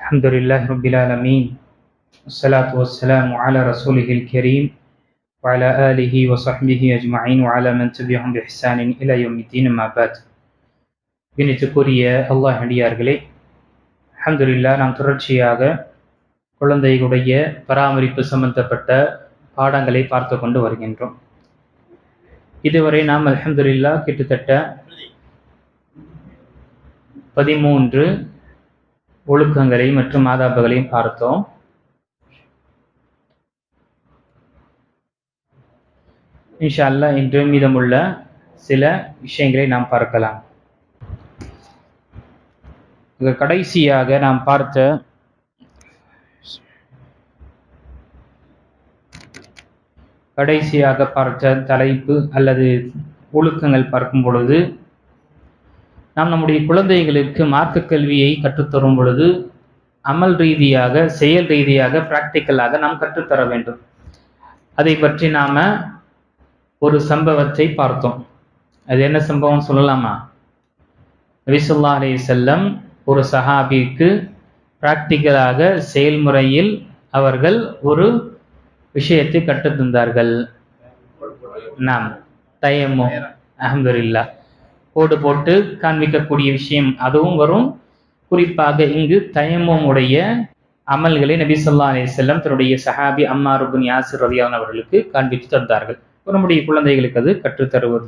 الحمد لله رب العالمين والصلاة والسلام على رسوله الكريم وعلى آله وصحبه أجمعين وعلى من تبعهم بإحسان إلى يوم الدين ما بعد கணித்துக்குரிய அல்லாஹ் அடியார்களே அல்ஹம்துலில்லாஹ் நாம் தொடர்ச்சியாக குழந்தைகளுடைய பராமரிப்பு சம்பந்தப்பட்ட பாடங்களை பார்த்து கொண்டு வருகின்றோம் இதுவரை நாம் அல்ஹம்துலில்லாஹ் கிட்டத்தட்ட பதிமூன்று ஒழுக்கங்களையும் மற்றும் ஆதாபங்களையும் பார்த்தோம். இன்ஷா அல்லாஹ் இன்று மீதமுள்ள சில விஷயங்களை நாம் பார்க்கலாம். கடைசியாக நாம் பார்த்த கடைசியாக பார்த்த தலைப்பு அல்லது ஒழுக்கங்கள் பார்க்கும் பொழுது நாம் நம்முடைய குழந்தைகளுக்கு மார்க்க கல்வியை கற்றுத்தரும் பொழுது அமல் ரீதியாக செயல் ரீதியாக பிராக்டிக்கலாக நாம் கற்றுத்தர வேண்டும். அதை பற்றி நாம ஒரு சம்பவத்தை பார்த்தோம். அது என்ன சம்பவம் சொல்லலாமா? நபிசுல்லா அலி செல்லம் ஒரு சஹாபிக்கு பிராக்டிக்கலாக செயல்முறையில் அவர்கள் ஒரு விஷயத்தை கற்றுத்தந்தார்கள். நாம் தயமோ அஹமதுல்லா கோடு போட்டு காண்பிக்கக்கூடிய விஷயம் அதுவும் வரும். குறிப்பாக இங்கு தயமும் உடைய அமல்களை நபி சொல்லா அலி செல்லம் தன்னுடைய சஹாபி அம்மா ருபின் யாசிர் ரதியான் அவர்களுக்கு காண்பித்து தந்தார்கள். நம்முடைய குழந்தைகளுக்கு அது கற்றுத்தருவது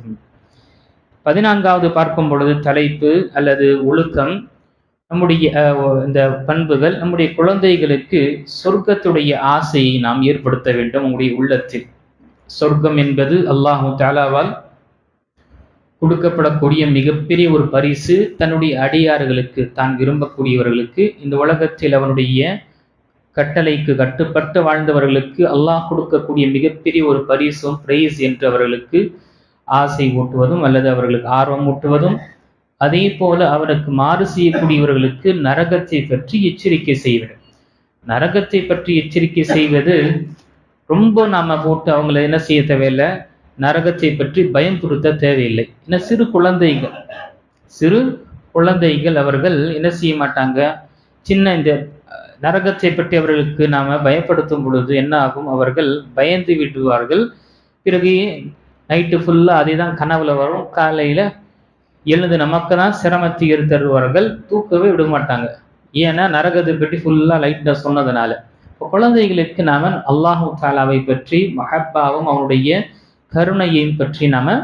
பதினான்காவது பார்க்கும் பொழுது தலைப்பு அல்லது ஒழுக்கம் நம்முடைய இந்த பண்புகள் நம்முடைய குழந்தைகளுக்கு சொர்க்கத்துடைய ஆசையை நாம் ஏற்படுத்த வேண்டும் உங்களுடைய உள்ளத்தில். சொர்க்கம் என்பது அல்லாஹு தாலாவால் கொடுக்கப்படக்கூடிய மிகப்பெரிய ஒரு பரிசு தன்னுடைய அடியார்களுக்கு தான் விரும்பக்கூடியவர்களுக்கு இந்த உலகத்தில் அவனுடைய கட்டளைக்கு கட்டுப்பட்டு வாழ்ந்தவர்களுக்கு அல்லாஹ் கொடுக்கக்கூடிய மிகப்பெரிய ஒரு பரிசும் பிரைஸ் என்று அவர்களுக்கு ஆசை ஊட்டுவதும் அல்லது அவர்களுக்கு ஆர்வம் ஊட்டுவதும். அதே போல அவருக்கு மாறு செய்யக்கூடியவர்களுக்கு நரகத்தை பற்றி எச்சரிக்கை செய்வது. நரகத்தை பற்றி எச்சரிக்கை செய்வது ரொம்ப நாம போட்டு அவங்கள என்ன செய்ய தேவையில்லை? நரகத்தை பற்றி பயம் தேவையில்லை. ஏன்னா சிறு குழந்தைகள் சிறு குழந்தைகள் அவர்கள் என்ன செய்ய மாட்டாங்க? சின்ன இந்த நரகத்தை பற்றி அவர்களுக்கு நாம பயப்படுத்தும் பொழுது என்ன ஆகும்? அவர்கள் பயந்து விடுவார்கள். பிறகு நைட்டு ஃபுல்லாக அதே தான் கனவுல வரும். காலையில எழுந்து நமக்கு தான் சிரமத்தை தருவார்கள் தூக்கவே விட மாட்டாங்க. ஏன்னா நரகத்தை பற்றி ஃபுல்லாக லைட்டாக சொன்னதுனால. இப்போ குழந்தைகளுக்கு நாம அல்லாஹு தாலாவை பற்றி மஹப்பாவும் அவனுடைய கருணையையும் பற்றி நாம்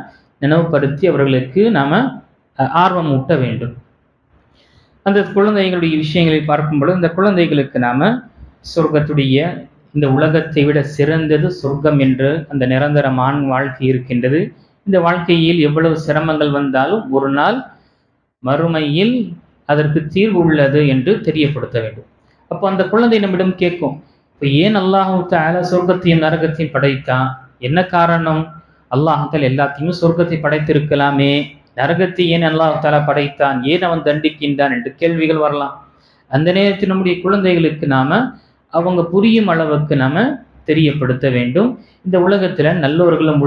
நினைவுபடுத்தி அவர்களுக்கு நாம் ஆர்வம் ஊட்ட வேண்டும். அந்த குழந்தைகளுடைய விஷயங்களை பார்க்கும்பொழுது இந்த குழந்தைகளுக்கு நாம் சொர்க்கத்துடைய இந்த உலகத்தை விட சிறந்தது சொர்க்கம் என்று அந்த நிரந்தரமான வாழ்க்கை இருக்கின்றது. இந்த வாழ்க்கையில் எவ்வளவு சிரமங்கள் வந்தாலும் ஒரு நாள் மறுமையில் அதற்கு தீர்வு உள்ளது என்று தெரியப்படுத்த வேண்டும். அப்போ அந்த குழந்தை நம்மிடம் கேட்கும் இப்போ ஏன் அல்லாஹு தால சொர்க்கத்தையும் நரகத்தையும் படைத்தான்? என்ன காரணம்? அல்லாஹால் எல்லாத்தையும் சொர்க்கத்தை படைத்திருக்கலாமே. நரகத்தை ஏன் அல்லாஹால படைத்தான்? ஏன் அவன் தண்டிக்கின்றான் என்று கேள்விகள் வரலாம். அந்த நேரத்தில் நம்முடைய குழந்தைகளுக்கு நாம அவங்க புரியும் அளவுக்கு நாம தெரியப்படுத்த வேண்டும். இந்த உலகத்துல நல்லவர்களும்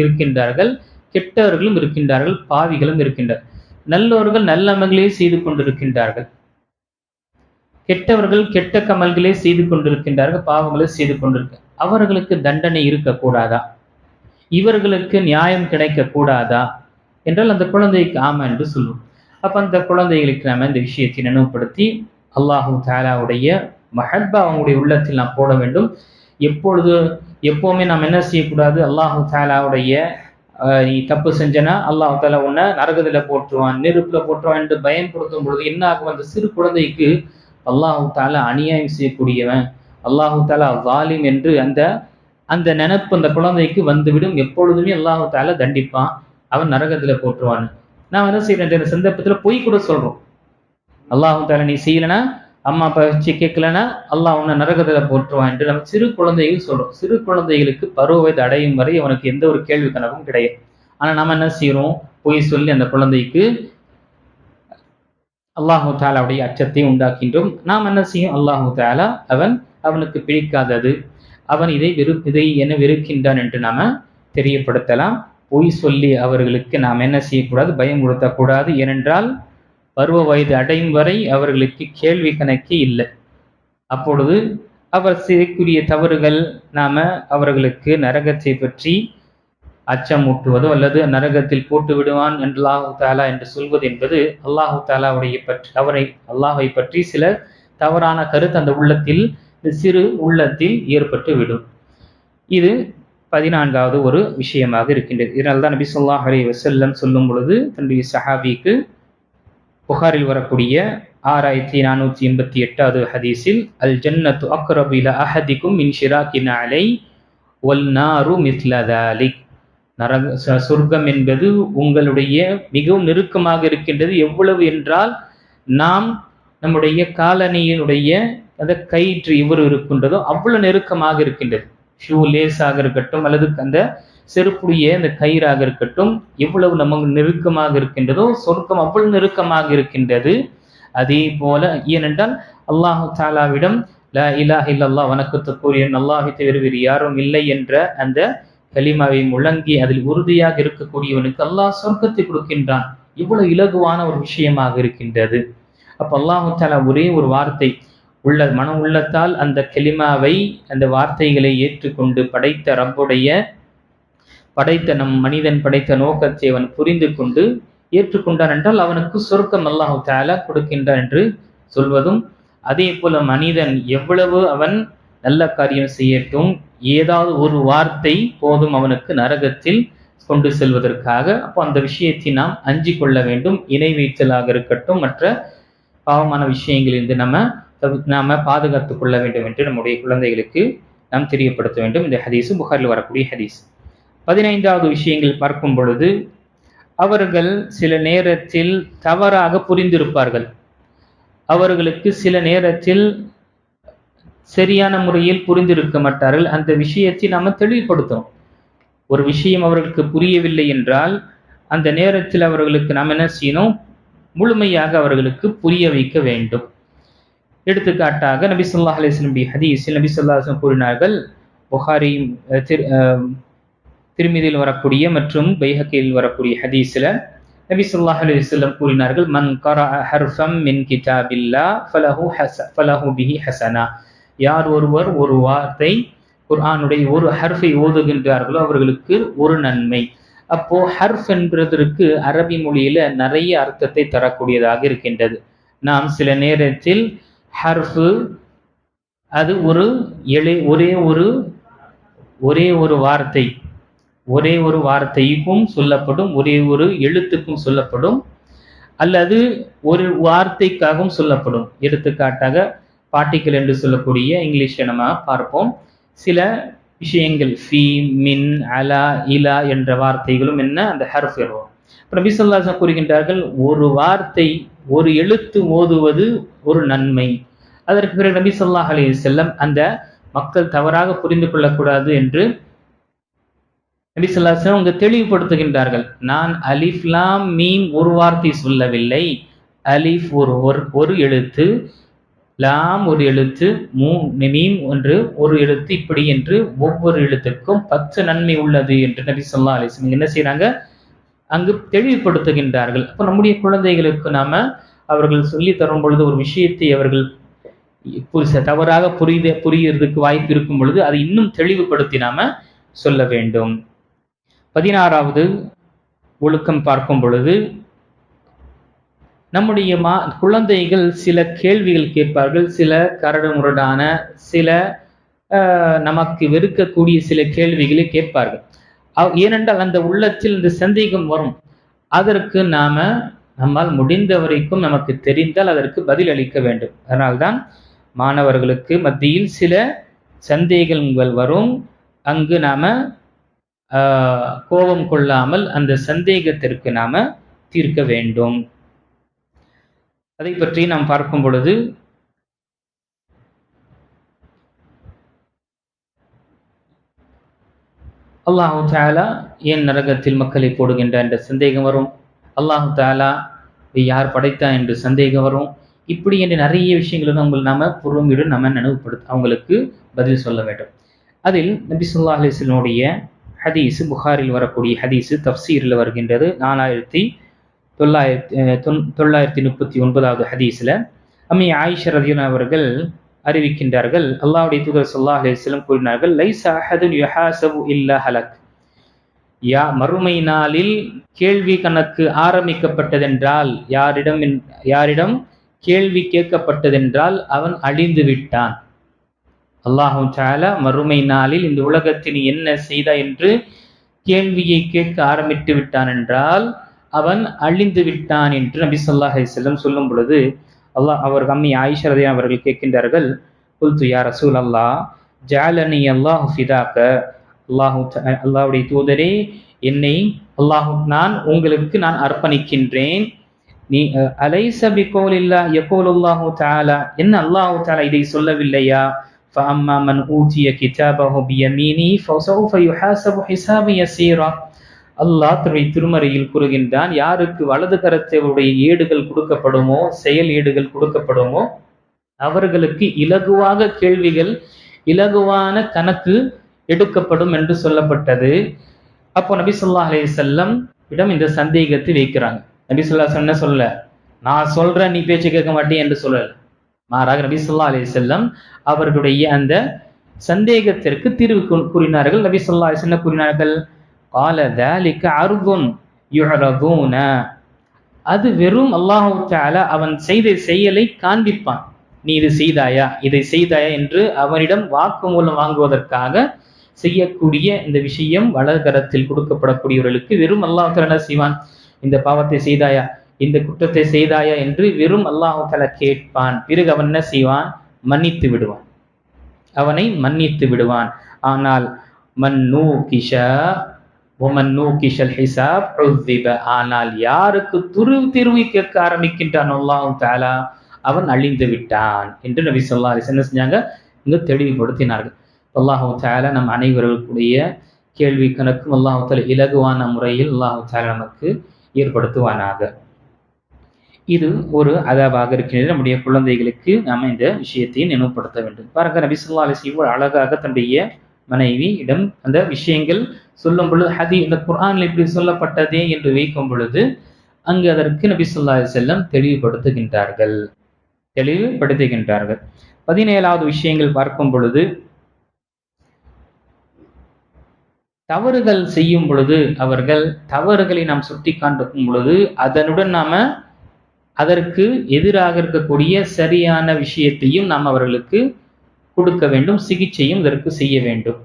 இருக்கின்றார்கள் கெட்டவர்களும் இருக்கின்றார்கள் பாவிகளும் இருக்கின்றார்கள் நல்லவர்கள் நல்ல அமல்களே செய்து கொண்டிருக்கின்றார்கள். கெட்டவர்கள் கெட்ட கமல்களே செய்து கொண்டிருக்கின்றார்கள் பாவங்களே செய்து கொண்டிருக்க அவர்களுக்கு தண்டனை இருக்கக்கூடாதா? இவர்களுக்கு நியாயம் கிடைக்க கூடாதா என்றால் அந்த குழந்தைக்கு ஆமா என்று சொல்லும். அப்ப அந்த குழந்தைகளுக்கு நாம இந்த விஷயத்தை நினைவுபடுத்தி அல்லாஹூ தாலாவுடைய மஹப்பா அவங்களுடைய உள்ளத்தில் நாம் போட வேண்டும். எப்பொழுது எப்போவுமே நாம் என்ன செய்யக்கூடாது? அல்லாஹு தாலாவுடைய நீ தப்பு செஞ்சனா அல்லாஹு தாலா உன்னை நரகத்தில் போட்டுருவான் நெருப்பில் போட்டுருவான் என்று பயன்படுத்தும் பொழுது என்ன ஆகும்? அந்த சிறு குழந்தைக்கு அல்லாஹு தாலா அநியாயம் செய்யக்கூடியவன் அல்லாஹு தாலா வாலிம் என்று அந்த அந்த நினப்பு அந்த குழந்தைக்கு வந்துவிடும். எப்பொழுதுமே அல்லாஹால தண்டிப்பான். அவன் நரகத்தில் போட்டுருவான் நான் என்ன செய்யறேன் இந்த சந்தர்ப்பத்தில் பொய் கூட சொல்றோம். அல்லாஹு நீ செய்யலனா? அம்மா அப்பா வச்சு கேட்கலன்னா அல்லாஹ் உன்னை நரகத்தில் போட்டுருவான் என்று நம்ம சிறு குழந்தைகள் சொல்றோம். சிறு குழந்தைகளுக்கு பருவ வயது அடையும் வரை அவனுக்கு எந்த ஒரு கேள்வி கனவும் கிடையாது. ஆனா நம்ம என்ன செய்யறோம் பொய் சொல்லி அந்த குழந்தைக்கு அல்லாஹு தாலாவுடைய அச்சத்தை உண்டாக்கின்றோம். நாம் என்ன செய்யும்? அல்லாஹு தாலா அவன் அவனுக்கு பிடிக்காதது. அவன் இதை வெறு இதை என்ன வெறுக்கின்றான் என்று நாம தெரியப்படுத்தலாம். பொய் சொல்லி அவர்களுக்கு நாம் என்ன செய்யக்கூடாது? பயம் கொடுத்தக்கூடாது ஏனென்றால் பருவ வயது அடையும் வரை அவர்களுக்கு கேள்வி கணக்கே இல்லை. அப்பொழுது அவர் செய்யக்கூடிய தவறுகள் நாம அவர்களுக்கு நரகத்தை பற்றி அச்சமூட்டுவதோ அல்லது நரகத்தில் போட்டு விடுவான் அல்லாஹு தாலா என்று சொல்வது என்பது அல்லாஹு தாலாவுடைய பற்றி அவரை அல்லாஹை பற்றி சில தவறான கருத்து அந்த உள்ளத்தில் சிறு உள்ளத்தில் ஏற்பட்டு விடும். இது பதினான்காவது ஒரு விஷயமாக இருக்கின்றது. இதனால் தான் நபி சொல்லா அலி வசல்லம் சொல்லும் பொழுது தன்னுடைய சஹாபிக்கு புகாரில் வரக்கூடிய ஆறாயிரத்தி நானூற்றி எண்பத்தி எட்டாவது ஹதீஸில் அல் ஜன்னத்து அக்ரபில அஹதிக்கும் மின் ஷிராக்கின் அலை ஒல் நாரு மிஸ்லதாலிக் நரக சொர்க்கம் என்பது உங்களுடைய மிகவும் நெருக்கமாக இருக்கின்றது. எவ்வளவு என்றால் நாம் நம்முடைய காலனியினுடைய அந்த கயிற்று இவர் இருக்கின்றதோ அவ்வளவு நெருக்கமாக இருக்கின்றது. ஷூ லேஸாக இருக்கட்டும் அல்லது அந்த செருப்புடைய அந்த கயிறாக இருக்கட்டும் எவ்வளவு நமக்கு நெருக்கமாக இருக்கின்றதோ சொர்க்கம் அவ்வளவு நெருக்கமாக இருக்கின்றது. அதே போல ஏனென்றால் அல்லாஹு தாலாவிடம் ல இலாஹ் இல்லல்லா வணக்கத்துக்குரிய அல்லாஹை தவிர வேறு யாரும் இல்லை என்ற அந்த கலிமாவை முழங்கி அதில் உறுதியாக இருக்கக்கூடியவனுக்கு அல்லாஹ் சொர்க்கத்தை கொடுக்கின்றான். இவ்வளவு இலகுவான ஒரு விஷயமாக இருக்கின்றது. அப்ப அல்லாஹு தாலா ஒரே ஒரு வார்த்தை உள்ள மன உள்ளத்தால் அந்த கெலிமாவை அந்த வார்த்தைகளை ஏற்றுக்கொண்டு படைத்த ரப்புடைய படைத்த நம் மனிதன் படைத்த நோக்கத்தை அவன் புரிந்து கொண்டு ஏற்றுக்கொண்டான் என்றால் அவனுக்கு சொர்க்கம் அல்லாஹு தாலா கொடுக்கின்றான் என்று சொல்வதும் அதே போல மனிதன் எவ்வளவு அவன் நல்ல காரியம் செய்யட்டும் ஏதாவது ஒரு வார்த்தை போதும் அவனுக்கு நரகத்தில் கொண்டு செல்வதற்காக அப்போ அந்த விஷயத்தை நாம் அஞ்சி கொள்ள வேண்டும் இணை வைத்தலாக இருக்கட்டும் மற்ற பாவமான விஷயங்களிலிருந்து நம்ம நாம் பாதுகாத்து கொள்ள வேண்டும் என்று நம்முடைய குழந்தைகளுக்கு நாம் தெரியப்படுத்த வேண்டும். இந்த ஹதீஸ் புகாரில் வரக்கூடிய ஹதீஸ். பதினைந்தாவது விஷயங்கள் பார்க்கும் பொழுது அவர்கள் சில நேரத்தில் தவறாக புரிந்திருப்பார்கள். அவர்களுக்கு சில நேரத்தில் சரியான முறையில் புரிந்திருக்க மாட்டார்கள். அந்த விஷயத்தை நாம் தெளிவுபடுத்தணும். ஒரு விஷயம் அவர்களுக்கு புரியவில்லை என்றால் அந்த நேரத்தில் அவர்களுக்கு நாம் என்ன செய்யணும்? முழுமையாக அவர்களுக்கு புரிய வைக்க வேண்டும். எடுத்துக்காட்டாக நபி சொல்லா அலிஸ்லம்பி ஹதீஸில் நபி சொல்லா கூறினார்கள் புகாரி திருமிதியில் வரக்கூடிய மற்றும் பைஹக்கையில் வரக்கூடிய ஹதீஸில் நபி சொல்லா அலிஸ்லம் கூறினார்கள் மன் கரா ஹர்ஃபம் மின் கிதாபில்லா ஃபலஹு ஹச ஃபலஹு பிஹி ஹசனா. யார் ஒருவர் ஒரு வார்த்தை குர்ஆனுடைய ஒரு ஹர்ஃபை ஓதுகின்றார்களோ அவர்களுக்கு ஒரு நன்மை. அப்போ ஹர்ஃப் என்பதற்கு அரபி மொழியில நிறைய அர்த்தத்தை தரக்கூடியதாக இருக்கின்றது. நாம் சில நேரத்தில் ஹர்ஃபு. அது ஒரு எழு ஒரே ஒரு ஒரே ஒரு வார்த்தை. ஒரே ஒரு வார்த்தைக்கும் சொல்லப்படும் ஒரே ஒரு எழுத்துக்கும் சொல்லப்படும் அல்லது ஒரு வார்த்தைக்காகவும் சொல்லப்படும். எடுத்துக்காட்டாக பார்ட்டிக்கல் என்று சொல்லக்கூடிய இங்கிலீஷ் நம்ம பார்ப்போம். சில விஷயங்கள் ஃபி மின் அலா இலா என்ற வார்த்தைகளும் என்ன? அந்த ஹர்ஃப் அப்புறம் நபிசல்லாசம் கூறுகின்றார்கள் ஒரு வார்த்தை ஒரு எழுத்து ஓதுவது ஒரு நன்மை. அதற்கு பிறகு நபி சொல்லாஹ் அலி செல்லம் அந்த மக்கள் தவறாக புரிந்து கொள்ளக்கூடாது என்று நபி சொல்லாசம் அவங்க தெளிவுபடுத்துகின்றார்கள். நான் அலிஃப்லாம் மீம் ஒரு வார்த்தை சொல்லவில்லை. அலிஃப் ஒரு ஒரு எழுத்து லாம் ஒரு எழுத்து மூ மீம் ஒன்று ஒரு எழுத்து இப்படி என்று ஒவ்வொரு எழுத்துக்கும் பத்து நன்மை உள்ளது என்று நபி சொல்லா அலிஸ்லம் என்ன செய்யறாங்க அங்கு தெளிவுபடுத்துகின்றார்கள். அப்போ நம்முடைய குழந்தைகளுக்கு நாம அவர்கள் சொல்லி தரும் பொழுது ஒரு விஷயத்தை அவர்கள் தவறாக புரித புரியறதுக்கு வாய்ப்பு இருக்கும் பொழுது அதை இன்னும் தெளிவுபடுத்தி நாம சொல்ல வேண்டும். பதினாறாவது ஒழுக்கம் பார்க்கும் பொழுது நம்முடைய மா குழந்தைகள் சில கேள்விகள் கேட்பார்கள் சில கரடு முரடான சில நமக்கு வெறுக்கக்கூடிய சில கேள்விகளை கேட்பார்கள். ஏனென்றால் அந்த உள்ளத்தில் இந்த சந்தேகம் வரும். அதற்கு நாம நம்மால் முடிந்த வரைக்கும் நமக்கு தெரிந்தால் அதற்கு பதில் அளிக்க வேண்டும். அதனால்தான் மாணவர்களுக்கு மத்தியில் சில சந்தேகங்கள் வரும். அங்கு நாம கோபம் கொள்ளாமல் அந்த சந்தேகத்திற்கு நாம தீர்க்க வேண்டும். அதை பற்றி நாம் பார்க்கும் பொழுது அல்லாஹு தாலா ஏன் நரகத்தில் மக்களை போடுகின்ற என்ற சந்தேகம் வரும்? அல்லாஹு தாலா யார் படைத்தா என்று சந்தேகம் வரும்? இப்படி என்று நிறைய விஷயங்களை நம்ம நாம பொறுமையுடன் நம்ம நினைவுபடுத்த அவங்களுக்கு பதில் சொல்ல வேண்டும். அதில் நபி சொல்லா அலிஸ்லனுடைய ஹதீஸ் புகாரில் வரக்கூடிய ஹதீஸ் தப்சீரில் வருகின்றது. நாலாயிரத்தி தொள்ளாயிரத்தி தொள்ளாயிரத்தி முப்பத்தி ஒன்பதாவது ஹதீஸில் அம்மி ஆயிஷர் ரதியன் அவர்கள் அறிவிக்கின்றார்கள். அல்லாவுடைய தூதர் சொல்லா அலைஹி கூறினார்கள் லைசா அஹதுன் யுஹாசபு இல்லா ஹலக். யா மறுமை நாளில் கேள்வி கணக்கு ஆரம்பிக்கப்பட்டதென்றால் யாரிடம் யாரிடம் கேள்வி கேட்கப்பட்டதென்றால் அவன் அழிந்து விட்டான். அல்லாஹு சாலா மறுமை நாளில் இந்த உலகத்தில் என்ன செய்தா என்று கேள்வியை கேட்க ஆரம்பித்து விட்டான் என்றால் அவன் அழிந்து விட்டான் என்று நபி சொல்லாஹ் செல்லம் சொல்லும் பொழுது அல்லாஹ் அவர் அம்மி ஆயிஷா ரலியல்லாஹு அவர்கள் கேட்கின்றார்கள் குல்து யா ரசூல் அல்லாஹ் ஜாலனி அல்லாஹு ஃபிதாக்க அல்லாஹு தஆ- அல்லாஹ்வுடைய தூதரே என்னை அல்லாஹ் நான் உங்களுக்கு நான் அர்ப்பணிக்கின்றேன் நீ அஹ், அலைஸ பிகௌலில்லா யகூலுல்லாஹு தஆலா என்ன அல்லாஹு தஆலா இதை சொல்லவில்லையா فأما من أوتي كتابه بيمينه فسوف يحاسب حسابا يسيرا அல்லாஹ் தன்னுடைய திருமறையில் கூறுகின்றான் யாருக்கு வலது கரத்தவருடைய ஏடுகள் கொடுக்கப்படுமோ செயல் ஏடுகள் கொடுக்கப்படுமோ அவர்களுக்கு இலகுவாக கேள்விகள் இலகுவான கணக்கு எடுக்கப்படும் என்று சொல்லப்பட்டது. அப்போ நபி சொல்லா அலைஹி இடம் இந்த சந்தேகத்தை வைக்கிறாங்க. நபி சொல்லா சொன்ன சொல்ல நான் சொல்றேன் நீ பேச்சு கேட்க மாட்டேன் என்று சொல்லல. மாறாக நபி சொல்லா அலைஹி அவர்களுடைய அந்த சந்தேகத்திற்கு தீர்வு கூறினார்கள். நபி சொல்லா அலிசல்ல கூறினார்கள்? கால தாலிக்க அர்குன் யுஹரபூன அது வெறும் அல்லாஹூ அவன் செய்த செயலை காண்பிப்பான். நீ இது செய்தாயா? இதை செய்தாயா என்று அவனிடம் வாக்கு மூலம் வாங்குவதற்காக செய்யக்கூடிய இந்த விஷயம் வலகரத்தில் கொடுக்கப்படக்கூடியவர்களுக்கு வெறும் அல்லாஹ் தால செய்வான்? இந்த பாவத்தை செய்தாயா? இந்த குற்றத்தை செய்தாயா என்று வெறும் அல்லாஹு கேட்பான். பிறகு அவன் என்ன செய்வான்? மன்னித்து விடுவான். அவனை மன்னித்து விடுவான். ஆனால் மன்னூ கிஷா ஒமன்னு கிஷல் ஹிசாப் உஸ்ஸிப. ஆனால் யாருக்கு துரு திருவி கேட்க ஆரம்பிக்கின்றான் அல்லாஹு தாலா அவன் அழிந்து விட்டான் என்று நபி சொல்லா என்ன செஞ்சாங்க இங்கு தெளிவுபடுத்தினார்கள். அல்லாஹு தாலா நம் அனைவர்களுடைய கேள்வி கணக்கும் அல்லாஹு தாலா இலகுவான முறையில் அல்லாஹு தாலா நமக்கு ஏற்படுத்துவானாக. இது ஒரு அதாபாக இருக்கின்றது. நம்முடைய குழந்தைகளுக்கு நாம இந்த விஷயத்தை நினைவுபடுத்த வேண்டும். பாருங்க நபி சொல்லா அலிஸ் இவ்வளவு அழகாக தன்னுடைய மனைவி இடம் அந்த விஷயங்கள் சொல்லும் பொழுது ஹதி இந்த குர்ஆனில் இப்படி சொல்லப்பட்டதே என்று வைக்கும் பொழுது அங்கு அதற்கு நபி சொல்லாஹ் செல்லம் தெளிவுபடுத்துகின்றார்கள். தெளிவுபடுத்துகின்றார்கள். பதினேழாவது விஷயங்கள் பார்க்கும் பொழுது தவறுகள் செய்யும் பொழுது அவர்கள் தவறுகளை நாம் சுட்டி காண்பிக்கும் பொழுது அதனுடன் நாம அதற்கு எதிராக இருக்கக்கூடிய சரியான விஷயத்தையும் நாம் அவர்களுக்கு கொடுக்க வேண்டும் சிகிச்சையும் இதற்கு செய்ய வேண்டும்.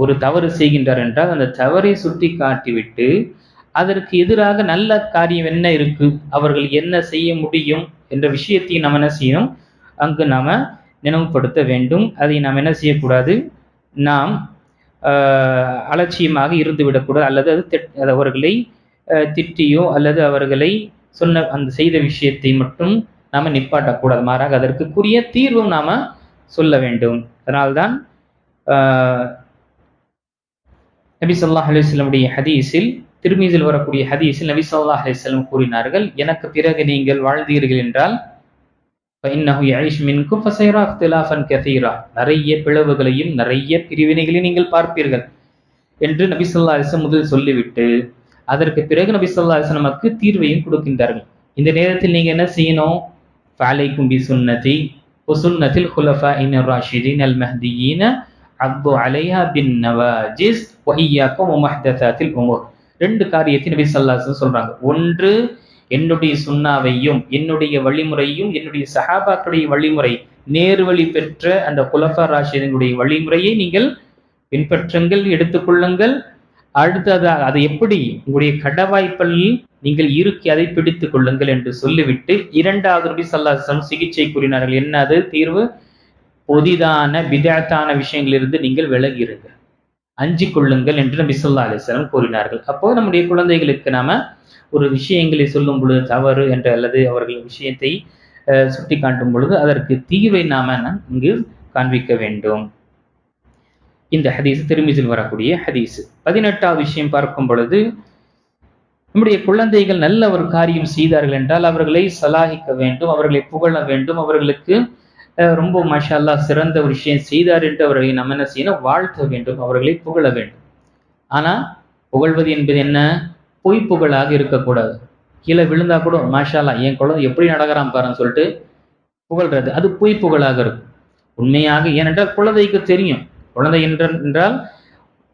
ஒரு தவறு செய்கின்றார் என்றால் அந்த தவறை சுட்டி காட்டிவிட்டு அதற்கு எதிராக நல்ல காரியம் என்ன இருக்கு? அவர்கள் என்ன செய்ய முடியும்? என்ற விஷயத்தையும் நாம் என்ன செய்யணும்? அங்கு நாம நினைவுபடுத்த வேண்டும். அதை நாம் என்ன செய்யக்கூடாது? நாம் அலட்சியமாக இருந்துவிடக்கூடாது. அல்லது அது திட்- அவர்களை திட்டியோ அல்லது அவர்களை சொன்ன அந்த செய்த விஷயத்தை மட்டும் நாம் நிப்பாட்டக்கூடாது. மாறாக அதற்குரிய தீர்வும் நாம் சொல்ல வேண்டும். அதனால்தான் நபி ஸல்லல்லாஹு அலைஹி வஸல்லமுடைய ஹதீஸில் திருமீதில் வரக்கூடிய ஹதீஸில் நபி ஸல்லல்லாஹு அலைஹி வஸல்லம் கூறினார்கள் எனக்கு பிறகு நீங்கள் வாழ்ந்தீர்கள் என்றால் فإنه يعيش منكم فسيرى اختلافا كثيرا நிறைய பிளவுகளையும் நிறைய பிரிவினைகளையும் நீங்கள் பார்ப்பீர்கள் என்று நபி ஸல்லல்லாஹு அலைஹி வஸல்லம் முதல் சொல்லிவிட்டு அதற்கு பிறகு நபி ஸல்லல்லாஹு அலைஹி வஸல்லம் நமக்கு தீர்வையும் கொடுக்கின்றார்கள் இந்த நேரத்தில் நீங்க என்ன செய்யணும் فعليكم بسنتي وسنة الخلفاء الراشدين المهديين عضوا عليها بالنواجز ஒஹியாக்கும் ஒமஹதத்தில் ரெண்டு காரியத்தை நபி சல்லாசன் சொல்றாங்க. ஒன்று என்னுடைய சுண்ணாவையும் என்னுடைய வழிமுறையும் என்னுடைய சஹாபாக்களுடைய வழிமுறை நேர்வழி பெற்ற அந்த குலஃபா ராஷிதனுடைய வழிமுறையை நீங்கள் பின்பற்றுங்கள் எடுத்துக்கொள்ளுங்கள். அடுத்ததாக அதை எப்படி? உங்களுடைய கடவாய்ப்பள்ளியில் நீங்கள் இருக்கி அதை பிடித்து கொள்ளுங்கள் என்று சொல்லிவிட்டு இரண்டாவது நபி சல்லாசம் சிகிச்சை கூறினார்கள். என்ன அது? தீர்வு? புதிதான விதத்தான விஷயங்களிலிருந்து நீங்கள் விலகிருங்கள் அஞ்சு கொள்ளுங்கள் என்று நபி சொல்லா அலைஹி கூறினார்கள். அப்போ நம்முடைய குழந்தைகளுக்கு நாம ஒரு விஷயங்களை சொல்லும் பொழுது தவறு என்ற அல்லது அவர்கள் விஷயத்தை சுட்டி காட்டும் பொழுது அதற்கு தீர்வை நாம இங்கு காண்பிக்க வேண்டும். இந்த ஹதீஸ் திருமிசில் வரக்கூடிய ஹதீஸ். பதினெட்டாவது விஷயம் பார்க்கும் பொழுது நம்முடைய குழந்தைகள் நல்ல ஒரு காரியம் செய்தார்கள் என்றால் அவர்களை சலாகிக்க வேண்டும் அவர்களை புகழ வேண்டும் அவர்களுக்கு ரொம்ப மாஷா சிறந்த ஒரு விஷயம் செய்தார் என்று அவர்களை நம்ம என்ன செய்யணும் வாழ்த்த வேண்டும் அவர்களை புகழ வேண்டும். ஆனால் புகழ்வது என்பது என்ன? பொய் புகழாக இருக்கக்கூடாது. கீழே விழுந்தா கூட மாஷாலா என் குழந்தை எப்படி நடக்கிறான் பாருன்னு சொல்லிட்டு புகழ்றது. அது பொய் புகழாக இருக்கும். உண்மையாக ஏனென்றால் குழந்தைக்கு தெரியும். குழந்தை என்ற- என்றால்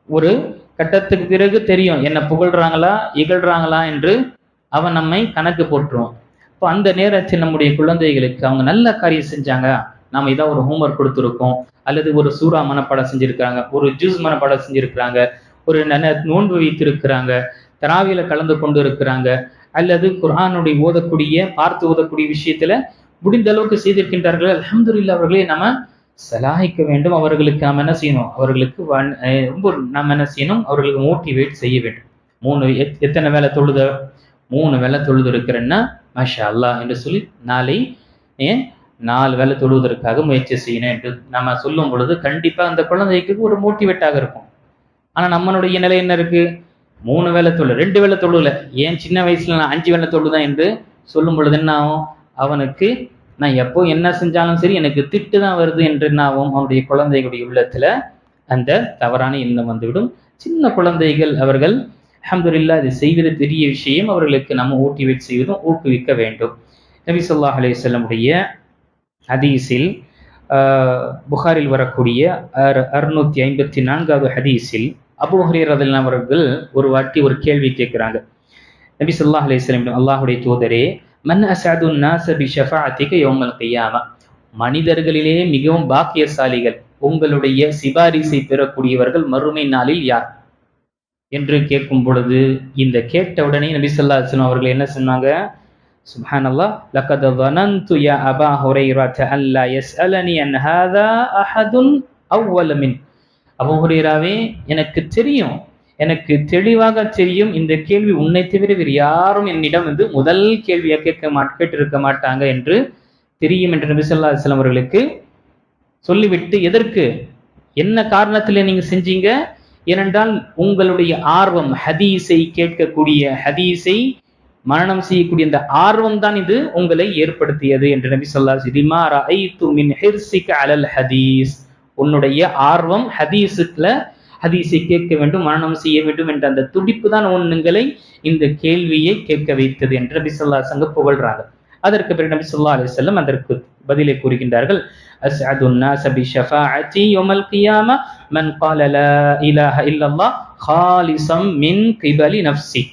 ஒரு கட்டத்துக்கு பிறகு தெரியும். என்ன புகழ்றாங்களா இகழ்றாங்களா என்று அவன் நம்மை கணக்கு போட்டுருவான் இப்போ அந்த நேரத்தில் நம்முடைய குழந்தைகளுக்கு அவங்க நல்ல காரியம் செஞ்சாங்க நம்ம இதான் ஒரு ஹோம்ஒர்க் கொடுத்துருக்கோம் அல்லது ஒரு சூறா மனப்பாடம் செஞ்சுருக்கிறாங்க ஒரு ஜூஸ் மனப்பாடம் செஞ்சுருக்கிறாங்க ஒரு நல்ல நோன்பு வைத்திருக்கிறாங்க தராவில கலந்து கொண்டு இருக்கிறாங்க அல்லது குரானுடைய ஓதக்கூடிய பார்த்து ஓதக்கூடிய விஷயத்துல முடிந்த அளவுக்கு செய்திருக்கின்றார்கள் அல்ஹம்துலில்லாஹ் அவர்களே நம்ம சலாகிக்க வேண்டும். அவர்களுக்கு நாம் என்ன செய்யணும்? அவர்களுக்கு வன்- ரொம்ப நாம் என்ன செய்யணும்? அவர்களுக்கு மோட்டிவேட் செய்ய வேண்டும். மூணு எத்- எத்தனை வேலை தொழுத? மூணு வேலை தொழுது இருக்கிறேன்னா மஷா அல்லாஹ் என்று சொல்லி நாளை ஏன் நாலு வேலை தொழுவதற்காக முயற்சி செய்யணும் என்று நம்ம சொல்லும் பொழுது கண்டிப்பாக அந்த குழந்தைக்கு ஒரு மோட்டிவேட்டாக இருக்கும். ஆனால் நம்மளுடைய நிலை என்ன இருக்கு? மூணு வேலை தொழு ரெண்டு வேலை தொழுல ஏன் சின்ன வயசுல நான் அஞ்சு வேலை தொழுதான் என்று சொல்லும் பொழுது என்ன ஆகும்? அவனுக்கு நான் எப்போ என்ன செஞ்சாலும் சரி எனக்கு திட்டு தான் வருது என்று என்ன ஆகும்? அவனுடைய குழந்தைகளுடைய உள்ளத்தில் அந்த தவறான எண்ணம் வந்துவிடும். சின்ன குழந்தைகள் அவர்கள் அஹமதுல்லா இது செய்வது பெரிய விஷயம். அவர்களுக்கு நம்ம மோட்டிவேட் செய்வதும் ஊக்குவிக்க வேண்டும். நபி ஸல்லல்லாஹு அலைஹி வஸல்லமுடைய ஹதீஸில் புகாரில் வரக்கூடிய அறு அறுநூத்தி ஐம்பத்தி நான்காவது ஹதீஸில் அபு ஹரீரதெல்லாம் அவர்கள் ஒரு வாட்டி ஒரு கேள்வி கேட்குறாங்க. நபி சொல்லாஹ் அலிஸ்லாம் அல்லாஹுடைய தூதரே மன் அசாது நாசபி ஷஃபாத்திக்கு யோமல் கையாமா? மனிதர்களிலே மிகவும் பாக்கியசாலிகள் உங்களுடைய சிபாரிசை பெறக்கூடியவர்கள் மறுமை நாளில் யார்? என்று கேட்கும் பொழுது இந்த கேட்டவுடனே நபி சொல்லா அலுவலாம் அவர்கள் என்ன சொன்னாங்க? சுபஹானல்லாஹ் லக்கத் வனந்து யா அபா ஹுரைரத அல்லா யஸ்அலனி அன் ஹாதா அஹதுன் அவ்வல மின் அபுஹுரேராவே எனக்கு தெரியும் எனக்கு தெளிவாக தெரியும் இந்த கேள்வி உன்னை தவிர வேறு யாரும் என்னிடம் வந்து முதல் கேள்வியை கேட்க மாட் கேட்டிருக்க மாட்டாங்க என்று தெரியும் என்று நபி சொல்லா அலுவலம் அவர்களுக்கு சொல்லிவிட்டு எதற்கு? என்ன காரணத்தில் நீங்கள் செஞ்சீங்க? ஏனென்றால் உங்களுடைய ஆர்வம் ஹதீஸை கேட்கக்கூடிய ஹதீஸை மரணம் செய்யக்கூடிய அந்த ஆர்வம் தான் இது உங்களை ஏற்படுத்தியது என்று நபி ஸல்லல்லாஹு அலைஹி வஸல்லம் மின் ஹிர்சிக அலல் ஹதீஸ் உன்னுடைய ஆர்வம் ஹதீஸுக்குல ஹதீஸை கேட்க வேண்டும் மரணம் செய்ய வேண்டும் என்ற அந்த துடிப்பு தான் உன்னுங்களை இந்த கேள்வியை கேட்க வைத்தது என்று நபி ஸல்லல்லாஹு அலைஹி வஸல்லம் புகழ்றாங்க அதற்கு பிறகு நபி ஸல்லல்லாஹு அலைஹி வஸல்லம் அதற்கு பதிலை கூறுகின்றார்கள் أسعد الناس بشفاعتي يوم القيامة من قال لا إله إلا الله خالصا من قبل نفسي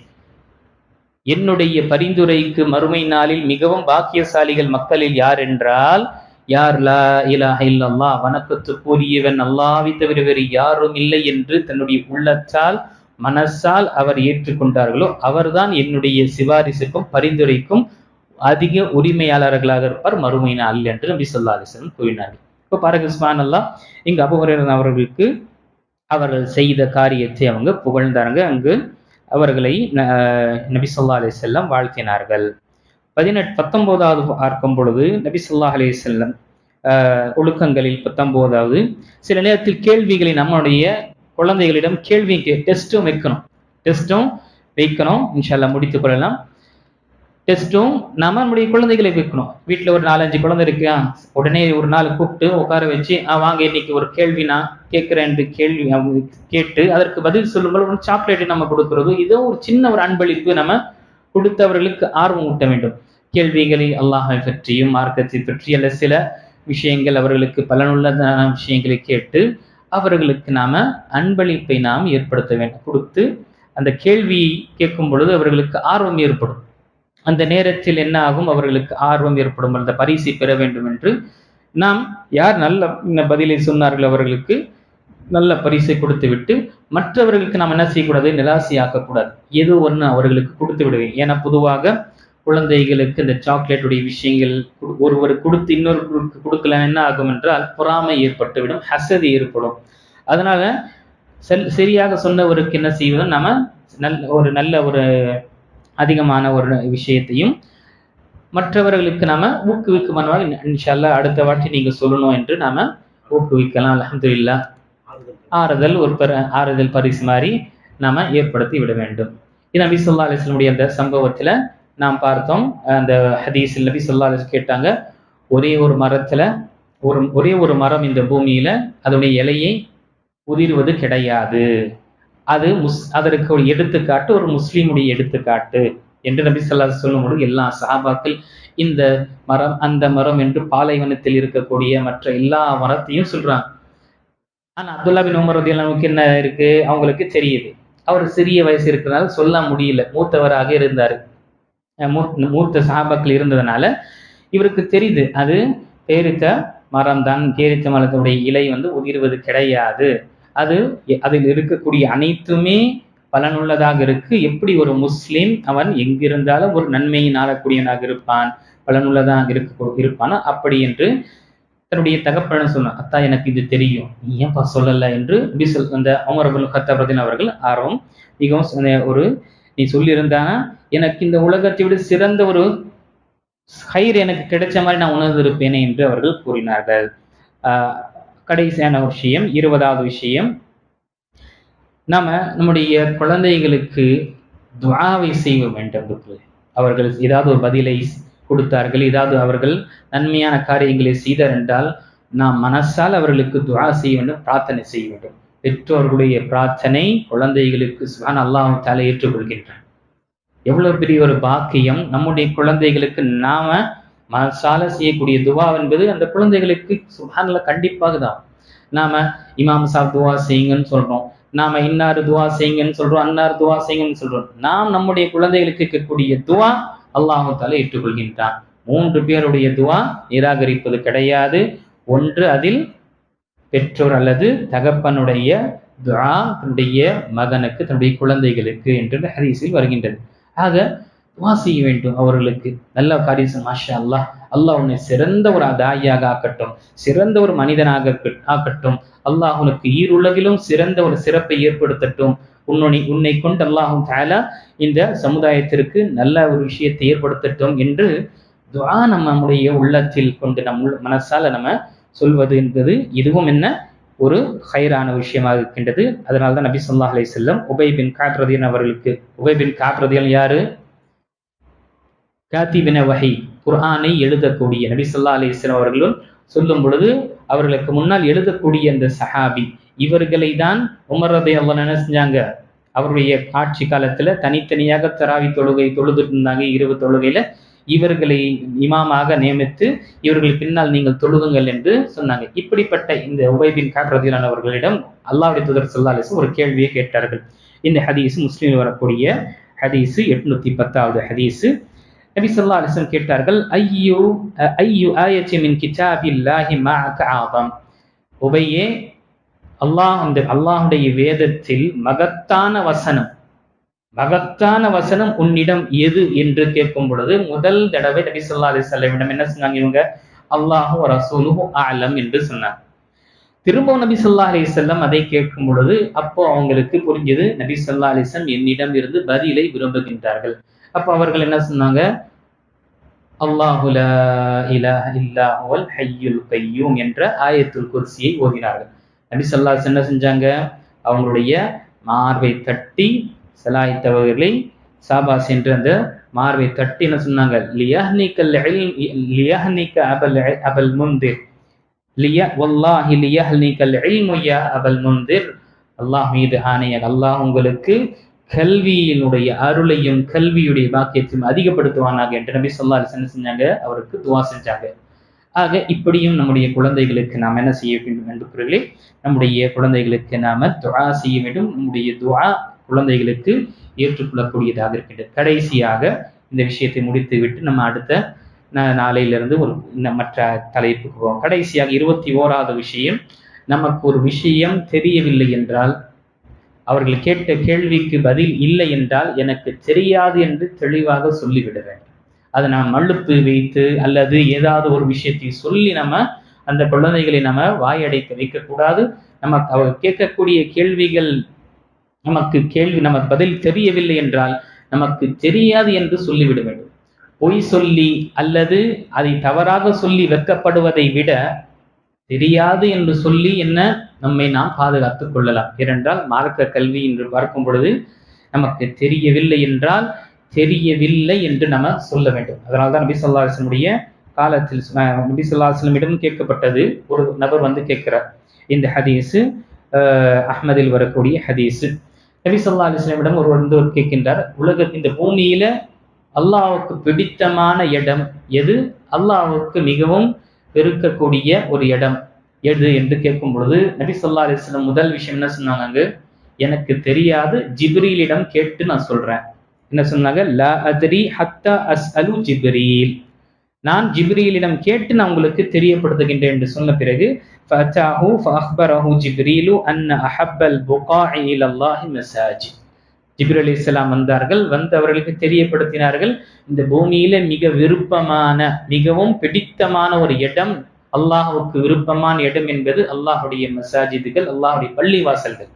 என்னுடைய பரிந்துரைக்கு மறுமை நாளில் மிகவும் பாக்கியசாலிகள் மக்களில் யார் என்றால் யார் லா இலாஹ இல்லல்லா வணக்கத்துக்குரியவன் அல்லாவி தவிர வேறு யாரும் இல்லை என்று தன்னுடைய உள்ளத்தால் மனசால் அவர் ஏற்றுக்கொண்டார்களோ அவர்தான் என்னுடைய சிபாரிசுக்கும் பரிந்துரைக்கும் அதிக உரிமையாளர்களாக இருப்பார் மறுமை நாளில் என்று நம்பி சொல்லா கூறினார்கள். இப்போ பாருங்க சுபான் அல்லாஹ் இங்கு அபுஹுரேரன் அவர்களுக்கு அவர்கள் செய்த காரியத்தை அவங்க புகழ்ந்தாங்க அங்கு அவர்களை ந- நபி சொல்லா அலி செல்லம் வாழ்த்தினார்கள். பதினெட்டு பத்தொன்பதாவது பார்க்கும் பொழுது நபி சொல்லா அலி செல்லம் ஒழுக்கங்களில் பத்தொன்பதாவது சில நேரத்தில் கேள்விகளை நம்முடைய குழந்தைகளிடம் கேள்வி டெஸ்ட்டும் வைக்கணும். டெஸ்ட்டும் வைக்கணும். இன்ஷால்லா முடித்துக் கொள்ளலாம். டெஸ்ட்டும் நம்மளுடைய நம்முடைய குழந்தைகளை வைக்கணும். வீட்டில் ஒரு நாலஞ்சு குழந்தை இருக்கா உடனே ஒரு நாள் கூப்பிட்டு உட்கார வச்சு "ஆ, வாங்க இன்னைக்கு ஒரு கேள்வி நான் கேட்கிறேன் என்று கேள்வி அவங்க கேட்டு அதற்கு பதில் சொல்லுங்கள் ஒரு சாக்லேட்டு நம்ம கொடுக்கறது. இதோ ஒரு சின்ன ஒரு அன்பளிப்பு நம்ம கொடுத்தவர்களுக்கு ஆர்வம் ஊட்ட வேண்டும். கேள்விகளை அல்லாஹை பற்றியும் மார்க்கத்தை பற்றி அல்ல சில விஷயங்கள் அவர்களுக்கு பலனுள்ளதான விஷயங்களை கேட்டு அவர்களுக்கு நாம அன்பளிப்பை நாம் ஏற்படுத்த வேண்டும். கொடுத்து அந்த கேள்வியை கேட்கும் பொழுது அவர்களுக்கு ஆர்வம் ஏற்படும். அந்த நேரத்தில் என்ன ஆகும்? அவர்களுக்கு ஆர்வம் ஏற்படும். அந்த பரிசை பெற வேண்டும் என்று நாம் யார் நல்ல பதிலை சொன்னார்கள்? அவர்களுக்கு நல்ல பரிசை கொடுத்து விட்டு மற்றவர்களுக்கு நாம் என்ன செய்யக்கூடாது? நிராசையாக்கக்கூடாது. ஏதோ ஒன்று அவர்களுக்கு கொடுத்து விடுவேன். ஏன்னா பொதுவாக குழந்தைகளுக்கு இந்த சாக்லேட்டுடைய விஷயங்கள் கு- ஒருவர் கொடுத்து இன்னொருவருக்கு கொடுக்கல என்ன ஆகும் என்றால் பொறாமை ஏற்பட்டுவிடும் ஹசதி ஏற்படும். அதனால செல் சரியாக சொன்னவருக்கு என்ன செய்வது நம்ம நல் ஒரு நல்ல ஒரு அதிகமான ஒரு விஷயத்தையும் மற்றவர்களுக்கு நாம ஊக்குவிக்கும் இன்ஷால்லா அடுத்த வாட்டி நீங்க சொல்லணும் என்று நாம ஊக்குவிக்கலாம். அல்ஹம்துலில்லாஹ். ஆறுதல் ஒரு பெற ஆறுதல் பரிசு மாதிரி நாம ஏற்படுத்தி விட வேண்டும். இது நபி சொல்லா அலிஸ்லமுடைய அந்த சம்பவத்துல நாம் பார்த்தோம். அந்த ஹதீஸ் நபி சொல்லா அலிஸ் கேட்டாங்க ஒரே ஒரு மரத்துல ஒரு ஒரே ஒரு மரம் இந்த பூமியில அதனுடைய இலையை உதிர்வது கிடையாது. அது முஸ் அதற்கு ஒரு எடுத்துக்காட்டு ஒரு முஸ்லீமுடைய எடுத்துக்காட்டு என்று நபி சொல்லா சொல்லும்போது எல்லா சஹாபாக்கள் இந்த மரம் அந்த மரம் என்று பாலைவனத்தில் இருக்கக்கூடிய மற்ற எல்லா மரத்தையும் சொல்றாங்க. ஆனா அப்துல்லா பின் உமர் நமக்கு என்ன இருக்கு? அவங்களுக்கு தெரியுது. அவர் சிறிய வயசு இருக்கிறனால சொல்ல முடியல. மூத்தவராக இருந்தாரு. மூத்த சஹாபாக்கள் இருந்ததுனால இவருக்கு தெரியுது. அது பேரித்த மரம் தான் பேரித்த மரத்தினுடைய இலை வந்து உதிர்வது கிடையாது. அது அதில் இருக்கக்கூடிய அனைத்துமே பலனுள்ளதாக இருக்கு. எப்படி ஒரு முஸ்லீம் அவன் எங்கிருந்தாலும் ஒரு நன்மையை நாடக்கூடியவனாக இருப்பான் பலனுள்ளதாக இருக்க இருப்பானா? அப்படி என்று தன்னுடைய தகப்பன சொன்னான் அத்தா எனக்கு இது தெரியும். நீ ஏன்பா சொல்லல? என்று பிசல் அந்த அமர் அபுல் ஹத்தாபதின் அவர்கள் ஆர்வம் மிகவும் ஒரு நீ சொல்லியிருந்தானா? எனக்கு இந்த உலகத்தை விட சிறந்த ஒரு ஹைர் எனக்கு கிடைச்ச மாதிரி நான் உணர்ந்திருப்பேனே என்று அவர்கள் கூறினார்கள். ஆஹ் கடைசியான விஷயம் இருபதாவது விஷயம். நாம நம்முடைய குழந்தைகளுக்கு துவாவை செய்ய வேண்டும் என்று. அவர்கள் ஏதாவது ஒரு பதிலை கொடுத்தார்கள் ஏதாவது அவர்கள் நன்மையான காரியங்களை செய்தார் என்றால் நாம் மனசால் அவர்களுக்கு துவா செய்ய வேண்டும் பிரார்த்தனை செய்ய வேண்டும். பெற்றோர்களுடைய பிரார்த்தனை குழந்தைகளுக்கு சுகான் அல்லாஹ் தால ஏற்றுக்கொள்கின்றான். எவ்வளவு பெரிய ஒரு பாக்கியம் நம்முடைய குழந்தைகளுக்கு நாம மனசால செய்யக்கூடிய துவா என்பது அந்த குழந்தைகளுக்கு சுகான்ல கண்டிப்பாக தான். நாம இமாம் சாப் துவா செய்யுங்கன்னு சொல்றோம். நாம இன்னார் துவா செய்யுங்கன்னு சொல்றோம். அன்னார் துவா செய்யுங்கன்னு சொல்றோம். நாம் நம்முடைய குழந்தைகளுக்கு இருக்கக்கூடிய துவா அல்லாஹால ஏற்றுக்கொள்கின்றான். மூன்று பேருடைய துவா நிராகரிப்பது கிடையாது. ஒன்று அதில் பெற்றோர் அல்லது தகப்பனுடைய துவா தன்னுடைய மகனுக்கு தன்னுடைய குழந்தைகளுக்கு என்று ஹரிசில் வருகின்றது. ஆக துவா செய்ய வேண்டும் அவர்களுக்கு. நல்ல காரியம் மாஷா அல்லாஹ் அல்லாஹ் உன்னை சிறந்த ஒரு தாயாக ஆக்கட்டும் சிறந்த ஒரு மனிதனாக ஆக்கட்டும். அல்லாஹ் உனக்கு ஈருலகிலும் சிறந்த ஒரு சிறப்பை ஏற்படுத்தட்டும். உன்னை உன்னை கொண்டு அல்லாஹும் தாலா இந்த சமுதாயத்திற்கு நல்ல ஒரு விஷயத்தை ஏற்படுத்தட்டும் என்று துவா நம்ம நம்முடைய உள்ளத்தில் கொண்டு நம் உள் மனசால நம்ம சொல்வது என்பது இதுவும் என்ன? ஒரு ஹைரான விஷயமாக இருக்கின்றது. அதனால்தான் நபி ஸல்லல்லாஹு அலி செல்லம் உபை பின் காப் அவர்களுக்கு உபை பின் காப் யாரு? காத்திபின வகை குர்ஆனை எழுதக்கூடிய நபி சொல்லா அலைஹி வஸல்லம் அவர்களும் சொல்லும் பொழுது அவர்களுக்கு முன்னால் எழுதக்கூடிய அந்த சஹாபி இவர்களை தான் உமர் ரதி என்ன செஞ்சாங்க. அவருடைய ஆட்சி காலத்துல தனித்தனியாக தராவி தொழுகை தொழுதுட்டு இருந்தாங்க இரவு தொழுகையில இவர்களை இமாமாக நியமித்து இவர்கள் பின்னால் நீங்கள் தொழுகுங்கள் என்று சொன்னாங்க. இப்படிப்பட்ட இந்த உபைபின் காட்டுறதிலான அவர்களிடம் தூதர் ஸல்லல்லாஹு ஒரு கேள்வியை கேட்டார்கள். இந்த ஹதீஸ் முஸ்லீம் வரக்கூடிய ஹதீஸ் எட்நூத்தி பத்தாவது ஹதீஸ். நபி சொல்லா அலைஹி கேட்டார்கள் ஐயோ ஐயோ ஆயத்தி மின் கிதாபில்லாஹி ஆபம்? உபையே அல்லாஹ் அந்த அல்லாஹுடைய வேதத்தில் மகத்தான வசனம் மகத்தான வசனம் உன்னிடம் எது என்று கேட்கும் பொழுது முதல் தடவை நபி சொல்லா அலி சொல்லமிடம் என்ன சொன்னாங்க இவங்க? அல்லாஹு ரசூலுஹு ஆலம் என்று சொன்னாங்க. திரும்பவும் நபி சொல்லா அலைஹி வஸல்லம் அதை கேட்கும் பொழுது அப்போ அவங்களுக்கு புரிஞ்சது நபி சொல்லா அலிசம் என்னிடம் இருந்து பதிலை விரும்புகின்றார்கள். அப்போ அவர்கள் என்ன சொன்னாங்க? அல்லாஹு லா இலாஹ ஹையுல் ஹுவல் என்ற ஆயத்துல் குர்சியை ஓதினார்கள். நபி ஸல்லல்லாஹு என்ன செஞ்சாங்க? அவங்களுடைய மார்பை தட்டி சலாய்த்தவர்களை சாபாஸ் என்று அந்த மார்பை தட்டி என்ன சொன்னாங்க? லியஹ்னிக்கல் இல்ம் லியஹ்னிக்க அபல் அபல் முந்திர் லிய வல்லாஹி லியஹ்னிக்கல் இல்மு அபல் முந்திர் அல்லாஹ் மீது ஆணையர் அல்லாஹ் உங்களுக்கு கல்வியினுடைய அருளையும் கல்வியுடைய பாக்கியத்தையும் அதிகப்படுத்துவானாக என்று நபி சொல்லா என்ன செஞ்சாங்க அவருக்கு துவா செஞ்சாங்க. ஆக இப்படியும் நம்முடைய குழந்தைகளுக்கு நாம் என்ன செய்ய வேண்டும் என்று நம்முடைய குழந்தைகளுக்கு நாம துவா செய்ய வேண்டும். நம்முடைய துவா குழந்தைகளுக்கு ஏற்றுக்கொள்ளக்கூடியதாக இருக்கின்றது. கடைசியாக இந்த விஷயத்தை முடித்து விட்டு நம்ம அடுத்த நா- நாளையிலிருந்து ஒரு மற்ற தலைப்புக்கு போவோம். கடைசியாக இருபத்தி ஓராவது விஷயம் நமக்கு ஒரு விஷயம் தெரியவில்லை என்றால் அவர்கள் கேட்ட கேள்விக்கு பதில் இல்லை என்றால் எனக்கு தெரியாது என்று தெளிவாக சொல்லிவிட வேண்டும் அதை நாம் மழுப்பு வைத்து அல்லது ஏதாவது ஒரு விஷயத்தை சொல்லி நம்ம அந்த குழந்தைகளை நம்ம வாயடைக்க வைக்கக்கூடாது. நமக்கு அவர் கேட்கக்கூடிய கேள்விகள் நமக்கு கேள்வி நமக்கு பதில் தெரியவில்லை என்றால் நமக்கு தெரியாது என்று சொல்லிவிட வேண்டும் பொய் சொல்லி அல்லது அதை தவறாக சொல்லி வைக்கப்படுவதை விட தெரியாது என்று சொல்லி என்ன நம்மை நாம் பாதுகாத்துக் கொள்ளலாம். ஏனென்றால் மார்க்க கல்வி என்று பார்க்கும் பொழுது நமக்கு தெரியவில்லை என்றால் தெரியவில்லை என்று நம்ம சொல்ல வேண்டும். அதனால்தான் நபி சொல்லா அலிஸ்லமுடைய காலத்தில் நபி சொல்லா அலிஸ்லமிடம் கேட்கப்பட்டது. ஒரு நபர் வந்து கேட்கிறார். இந்த ஹதீஸு அஹ்மதில் வரக்கூடிய ஹதீஸு. நபி சொல்லா அலிஸ்லமிடம் ஒரு வந்து ஒரு கேட்கின்றார். உலக இந்த பூமியில அல்லாவுக்கு பிடித்தமான இடம் எது? அல்லாவுக்கு மிகவும் பெருக்கக்கூடிய ஒரு இடம். எது என்று கேட்கும் பொழுது நபி சொல்லா அலிஸ்லம் முதல் விஷயம் என்ன சொன்னாங்க எனக்கு தெரியாது ஜிப்ரீலிடம் கேட்டு நான் சொல்றேன். என்ன சொன்னாங்க? ல அதரி ஹத்தா அஸ் அலு ஜிப்ரீல். நான் ஜிப்ரீலிடம் கேட்டு நான் உங்களுக்கு தெரியப்படுத்துகின்றேன் என்று சொன்ன பிறகு ஃபத்தாஹு ஃபஹ்பரஹு ஜிப்ரீலு அன்ன அஹப்பல் புகா இலல்லாஹி மசாஜித். ஜிபிர் அலி இஸ்லாம் வந்தார்கள் வந்து அவர்களுக்கு தெரியப்படுத்தினார்கள் இந்த பூமியில மிக விருப்பமான மிகவும் பிடித்தமான ஒரு இடம் அல்லாஹுக்கு விருப்பமான இடம் என்பது அல்லாஹுடைய மசாஜிதுகள் அல்லாஹுடைய பள்ளிவாசல்கள்.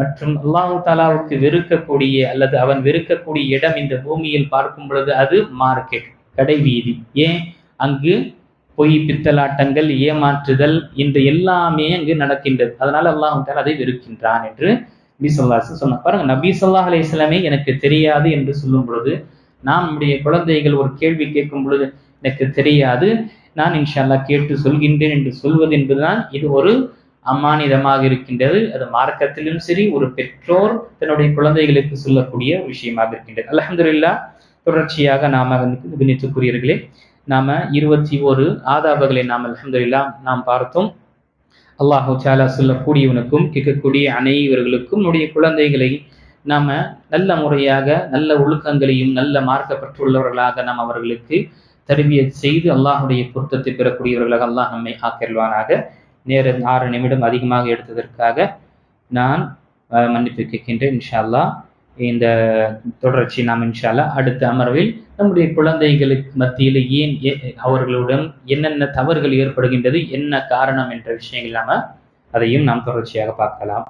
மற்றும் அல்லாஹு தாலாவுக்கு வெறுக்கக்கூடிய அல்லது அவன் வெறுக்கக்கூடிய இடம் இந்த பூமியில் பார்க்கும் பொழுது அது மார்க்கெட் கடை வீதி ஏன்? அங்கு பொய் பித்தலாட்டங்கள் ஏமாற்றுதல் இந்த எல்லாமே அங்கு நடக்கின்றது. அதனால அல்லாஹு அதை வெறுக்கின்றான் என்று நபி சொல்லாசு சொன்னார். பாருங்க நபி சொல்லாஹ் அலி இஸ்லாமே எனக்கு தெரியாது என்று சொல்லும் பொழுது நாம் நம்முடைய குழந்தைகள் ஒரு கேள்வி கேட்கும் பொழுது எனக்கு தெரியாது நான் இன்ஷால்லா கேட்டு சொல்கின்றேன் என்று சொல்வது என்பதுதான் இது ஒரு அமானிதமாக இருக்கின்றது. அது மார்க்கத்திலும் சரி ஒரு பெற்றோர் தன்னுடைய குழந்தைகளுக்கு சொல்லக்கூடிய விஷயமாக இருக்கின்றது. அலமதுல்லா தொடர்ச்சியாக நாம கூறியவர்களே நாம இருபத்தி ஒரு ஆதாபங்களை நாம் அலமதுல்லா நாம் பார்த்தோம். அல்லாஹு சாலா சொல்லக்கூடியவனுக்கும் கேட்கக்கூடிய அனைவர்களுக்கும் நம்முடைய குழந்தைகளை நாம நல்ல முறையாக நல்ல ஒழுக்கங்களையும் நல்ல மார்க்கப்பட்டுள்ளவர்களாக நாம் அவர்களுக்கு தருவிய செய்து அல்லாஹுடைய பொருத்தத்தை பெறக்கூடியவர்களாக அல்லாஹ் நம்மை ஆக்கிடுவானாக நேரம் ஆறு நிமிடம் அதிகமாக எடுத்ததற்காக நான் மன்னிப்பு கேட்கின்றேன் இன்ஷா அல்லாஹ். இந்த தொடர்ச்சி நாம் இன்ஷால்லா அடுத்த அமர்வில் நம்முடைய குழந்தைகளுக்கு மத்தியில் ஏன் அவர்களுடன் என்னென்ன தவறுகள் ஏற்படுகின்றது என்ன காரணம் என்ற விஷயங்கள் நாம அதையும் நாம் தொடர்ச்சியாக பார்க்கலாம்.